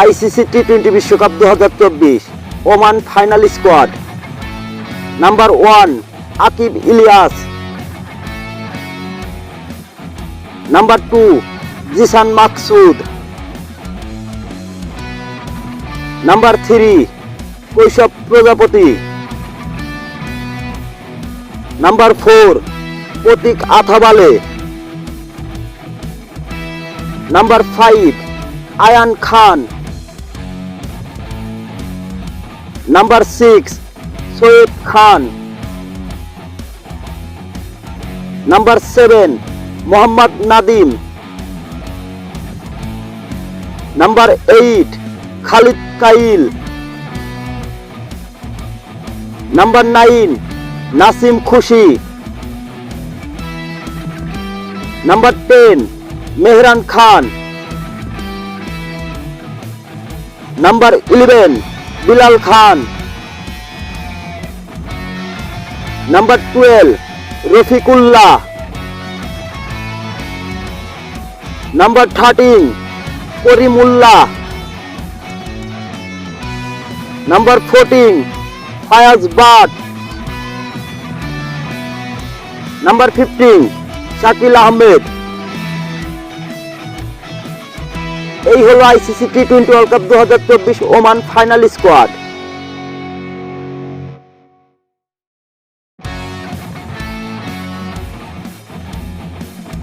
ICC T twenty বিশ্বকাপ দু হাজার চব্বিশ, Oman final squad. Number one, Aqib Ilyas. Number two, Zeeshan Maqsood. Number three, Kashyap Prajapati. Number four, Pratik Athavale. Number five, Aayan Khan. number six Syed Khan number seven Mohammad Nadim number eight Khalid কাইল number nine Nasim Khushi number ten Mehran Khan number eleven Bilal Khan. Number twelve Rafiullah. Number thirteen Karimullah. Number fourteen Fayyaz Butt number fifteen Shakeel Ahmed. এই হলো ICC T twenty world cup দু হাজার চব্বিশ Oman final squad